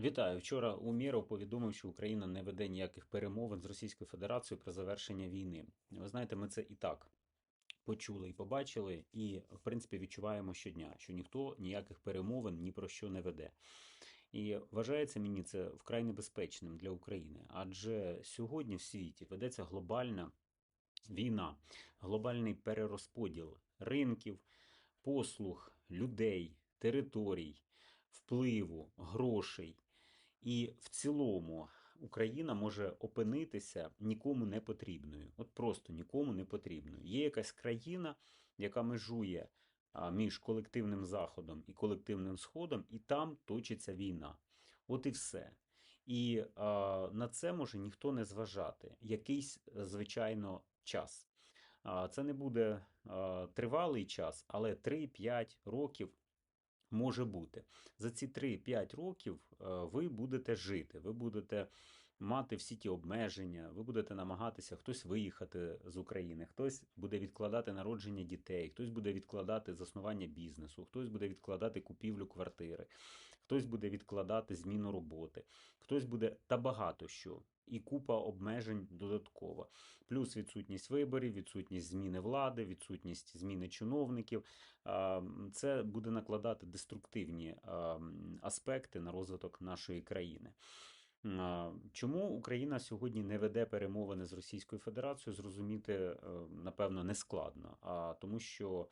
Вітаю. Вчора Умєров повідомив, що Україна не веде ніяких перемовин з Російською Федерацією про завершення війни. Ви знаєте, ми це і так почули і побачили, і в принципі відчуваємо щодня, що ніхто ніяких перемовин ні про що не веде. І вважається мені це вкрай небезпечним для України, адже сьогодні в світі ведеться глобальна війна, глобальний перерозподіл ринків, послуг, людей, територій, впливу, грошей. І в цілому Україна може опинитися нікому не потрібною. От просто нікому не потрібною. Є якась країна, яка межує між колективним Заходом і колективним Сходом, і там точиться війна. От і все. І а, на це може ніхто не зважати. Якийсь, звичайно, час. А, це не буде а, тривалий час, але 3-5 років може бути. За ці 3-5 років е, ви будете жити, ви будете мати всі ті обмеження, ви будете намагатися хтось виїхати з України, хтось буде відкладати народження дітей, хтось буде відкладати заснування бізнесу, хтось буде відкладати купівлю квартири, хтось буде відкладати зміну роботи, хтось буде та багато що. І купа обмежень додатково. Плюс відсутність виборів, відсутність зміни влади, відсутність зміни чиновників. Це буде накладати деструктивні аспекти на розвиток нашої країни. Чому Україна сьогодні не веде перемовини з Російською Федерацією, зрозуміти, е, напевно, не складно. А тому що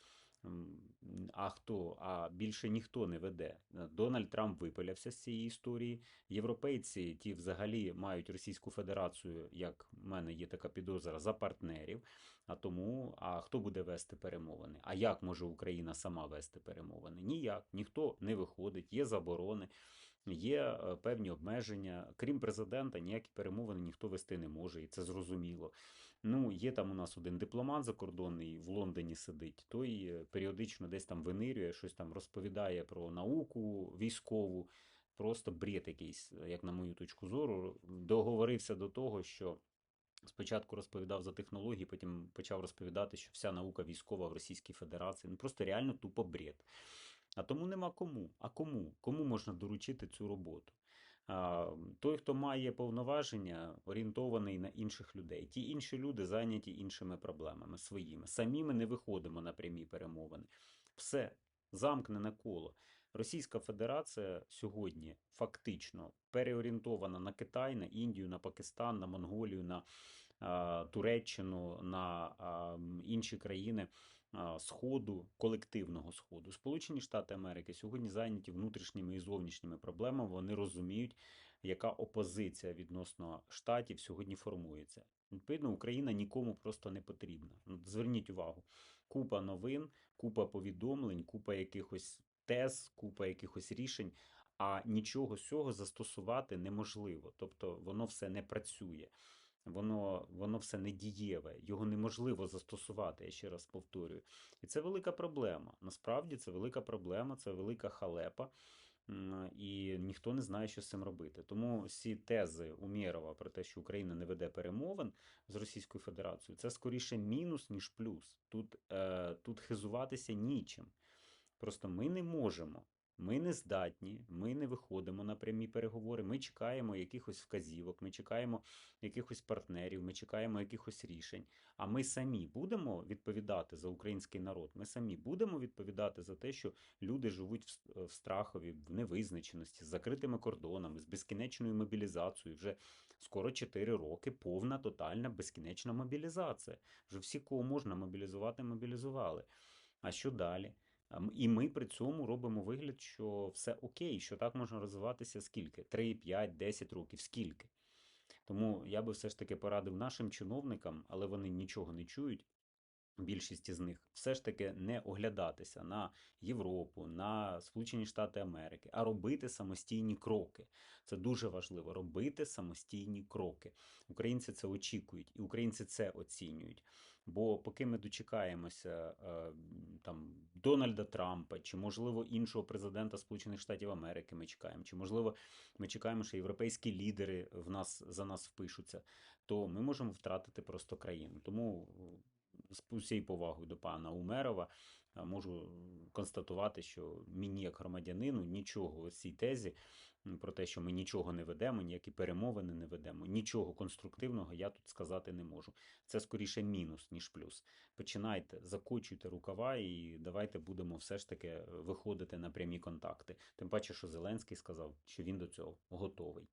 а хто? А більше ніхто не веде. Е, Дональд Трамп випилявся з цієї історії. Європейці ті взагалі мають Російську Федерацію, як в мене є така підозра, за партнерів. А тому, а хто буде вести перемовини? А як може Україна сама вести перемовини? Ніяк, ніхто не виходить, є заборони, є е, певні обмеження. Крім президента, ніякі перемовини ніхто вести не може, і це зрозуміло. Ну, є там у нас один дипломат закордонний в Лондоні сидить, той е, періодично десь там винирює, щось там розповідає про науку військову. Просто бред якийсь, як на мою точку зору, договорився до того, що Спочатку розповідав за технології, потім почав розповідати, що вся наука військова в Російській Федерації. Ну просто реально тупо бред. А тому нема кому. А кому? Кому можна доручити цю роботу? Той, хто має повноваження, орієнтований на інших людей. Ті інші люди зайняті іншими проблемами своїми. Самі ми не виходимо на прямі перемовини. Все, замкнене коло. Російська Федерація сьогодні фактично переорієнтована на Китай, на Індію, на Пакистан, на Монголію, на Туреччину, на інші країни Сходу, колективного Сходу. Сполучені Штати Америки сьогодні зайняті внутрішніми і зовнішніми проблемами. Вони розуміють, яка опозиція відносно штатів сьогодні формується. Відповідно, Україна нікому просто не потрібна. Зверніть увагу, купа новин, купа повідомлень, купа якихось тез, купа якихось рішень, а нічого з цього застосувати неможливо. Тобто воно все не працює, воно, воно все не дієве, його неможливо застосувати, я ще раз повторюю. І це велика проблема. Насправді це велика проблема, це велика халепа. І ніхто не знає, що з цим робити. Тому всі тези Умєрова про те, що Україна не веде перемовин з Російською Федерацією, це скоріше мінус, ніж плюс. Тут, е, тут хизуватися нічим. Просто ми не можемо, ми не здатні, ми не виходимо на прямі переговори. Ми чекаємо якихось вказівок, ми чекаємо якихось партнерів, ми чекаємо якихось рішень. А ми самі будемо відповідати за український народ. Ми самі будемо відповідати за те, що люди живуть в страхові, в невизначеності, з закритими кордонами, з безкінечною мобілізацією. Вже скоро 4 роки повна тотальна безкінечна мобілізація. Вже всі, кого можна мобілізувати, мобілізували. А що далі? А м- І ми при цьому робимо вигляд, що все окей, що так можна розвиватися скільки? 3, 5, 10 років, скільки? Тому я би все ж таки порадив нашим чиновникам, але вони нічого не чують. Більшість із них все ж таки не оглядатися на Європу, на Сполучені Штати Америки, а робити самостійні кроки. Це дуже важливо робити самостійні кроки. Українці це очікують, і українці це оцінюють. Бо поки ми дочекаємося е, там Дональда Трампа, чи можливо іншого президента Сполучених Штатів Америки, ми чекаємо, чи можливо ми чекаємо, що європейські лідери в нас за нас впишуться, то ми можемо втратити просто країну. Тому з усією повагою до пана Умерова можу констатувати, що мені, як громадянину, нічого у цій тезі про те, що ми нічого не ведемо, ніякі перемовини не ведемо. Нічого конструктивного я тут сказати не можу. Це скоріше мінус, ніж плюс. Починайте, закочуйте рукава і давайте будемо все ж таки виходити на прямі контакти. Тим паче, що Зеленський сказав, що він до цього готовий.